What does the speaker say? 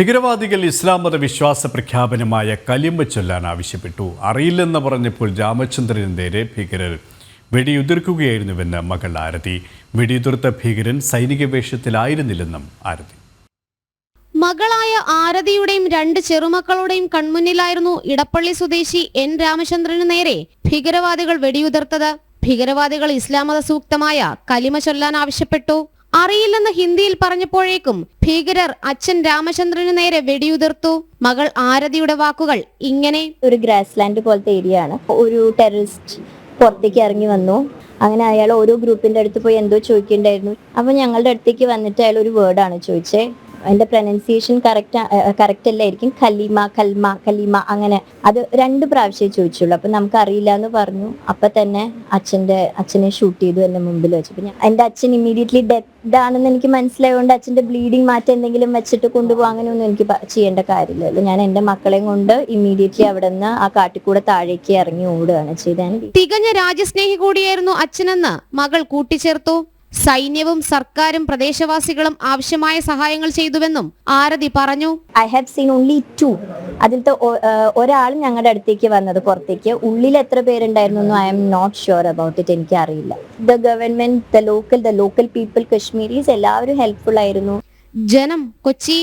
ഭീകരവാദികൾ ഇസ്ലാം മത വിശ്വാസ പ്രഖ്യാപനമായ കലിമ ചൊല്ലാൻ ആവശ്യപ്പെട്ടു. അറിയില്ലെന്ന് പറഞ്ഞപ്പോൾ രാമചന്ദ്രന് നേരെ ഭീകരർ വെടിയുതിർക്കുകയായിരുന്നുവെന്ന് മകൾ ആരതി. വെടിയുതിർത്ത ഭീകരൻ സൈനിക വേഷത്തിലായിരുന്നില്ലെന്നും ആരതി. മകളായ ആരതിയുടെയും രണ്ട് ചെറുമക്കളുടെയും കൺമുന്നിലായിരുന്നു ഇടപ്പള്ളി സ്വദേശി എൻ രാമചന്ദ്രന് നേരെ ഭീകരവാദികൾ വെടിയുതിർത്തത്. ഭീകരവാദികൾ ഇസ്ലാം മത സൂക്തമായ കലിമ ചൊല്ലാൻ ആവശ്യപ്പെട്ടു. അറിയില്ലെന്ന് ഹിന്ദിയിൽ പറഞ്ഞപ്പോഴേക്കും ഭീകരർ അച്ഛൻ രാമചന്ദ്രന് നേരെ വെടിയുതിർത്തു. മകൾ ആരതിയുടെ വാക്കുകൾ ഇങ്ങനെ. ഒരു ഗ്രാസ് ലാൻഡ് പോലത്തെ ഏരിയ ആണ്. ഒരു ടെററിസ്റ്റ് പുറത്തേക്ക് ഇറങ്ങി വന്നു. അങ്ങനെ അയാൾ ഓരോ ഗ്രൂപ്പിന്റെ അടുത്ത് പോയി എന്തോ ചോദിക്കണ്ടായിരുന്നു അപ്പൊ ഞങ്ങളുടെ അടുത്തേക്ക് വന്നിട്ട് അയാൾ ഒരു വേർഡാണ് ചോദിച്ചേ. അതിന്റെ പ്രൊനൗൺസിയേഷൻ കറക്റ്റ് കറക്റ്റ് അല്ലായിരിക്കും. കലീമ കൽമ കലീമ അങ്ങനെ. അത് രണ്ട് പ്രാവശ്യമേ ചോദിച്ചുള്ളൂ. അപ്പൊ നമുക്ക് അറിയില്ല എന്ന് പറഞ്ഞു. അപ്പൊ തന്നെ അച്ഛന്റെ അച്ഛനെ ഷൂട്ട് ചെയ്തു എന്റെ മുമ്പിൽ വെച്ചു. അപ്പം ഞാൻ എന്റെ അച്ഛൻ ഇമ്മീഡിയറ്റ്ലി ഡെത്ത് ആണെന്ന് എനിക്ക് മനസ്സിലായതുകൊണ്ട് അച്ഛന്റെ ബ്ലീഡിങ് മാറ്റം എന്തെങ്കിലും വെച്ചിട്ട് കൊണ്ടുപോകാം അങ്ങനെയൊന്നും എനിക്ക് ചെയ്യേണ്ട കാര്യമില്ലല്ലോ ഞാൻ എന്റെ മക്കളെയും കൊണ്ട് ഇമ്മീഡിയറ്റ്ലി അവിടെ നിന്ന് ആ കാട്ടിക്കൂടെ താഴേക്ക് ഇറങ്ങി ഓടുകയാണ് ചെയ്തത്. തികഞ്ഞ രാജ്യസ്നേഹി കൂടിയായിരുന്നു അച്ഛനെന്ന് മകൾ കൂട്ടിച്ചേർത്തു. സൈന്യവും സർക്കാരും പ്രദേശവാസികളും ആവശ്യമായ സഹായങ്ങൾ ചെയ്തുവെന്നും ആരതി പറഞ്ഞു. I have seen only two അതിലത്തെ ഒരാൾ ഞങ്ങളുടെ അടുത്തേക്ക് വന്നത് പുറത്തേക്ക്. ഉള്ളിൽ എത്ര പേരുണ്ടായിരുന്നു എന്ന് I am not sure about it എനിക്ക് അറിയില്ല. The government the local the local people Kashmiris എല്ലാവരും ഹെൽപ്ഫുൾ ആയിരുന്നു. ജനം കൊച്ചി.